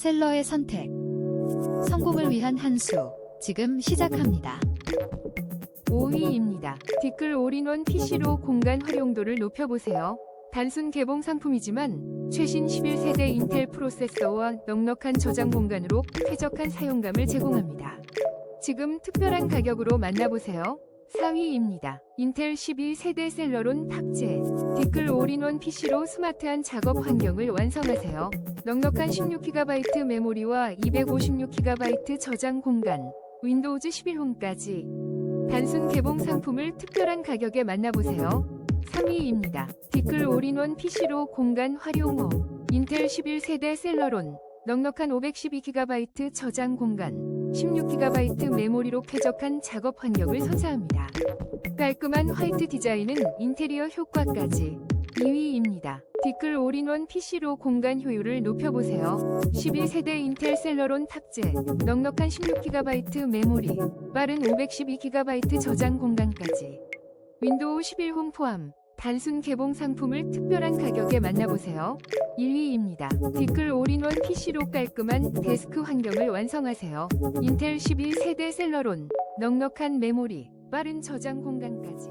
셀러의 선택. 성공을 위한 한 수. 지금 시작합니다. 5위입니다. 티끌 올인원 PC로 공간 활용도를 높여보세요. 단순 개봉 상품이지만 최신 11세대 인텔 프로세서와 넉넉한 저장 공간으로 쾌적한 사용감을 제공합니다. 지금 특별한 가격으로 만나보세요. 4위입니다. 인텔 12세대 셀러론 탑재. 티끌 올인원 PC로 스마트한 작업 환경을 완성하세요. 넉넉한 16GB 메모리와 256GB 저장 공간, 윈도우즈 11홈까지 단순 개봉 상품을 특별한 가격에 만나보세요. 3위입니다. 티끌 올인원 PC로 공간 활용호 인텔 11세대 셀러론 넉넉한 512GB 저장 공간 16GB 메모리로 쾌적한 작업 환경을 선사합니다. 깔끔한 화이트 디자인은 인테리어 효과까지 2위입니다. 티끌 올인원 PC로 공간 효율을 높여보세요. 11세대 인텔 셀러론 탑재, 넉넉한 16GB 메모리, 빠른 512GB 저장 공간까지. 윈도우 11 홈 포함, 단순 개봉 상품을 특별한 가격에 만나보세요. 1위입니다. 티끌 올인원 PC로 깔끔한 데스크 환경을 완성하세요. 인텔 11세대 셀러론, 넉넉한 메모리, 빠른 저장 공간까지.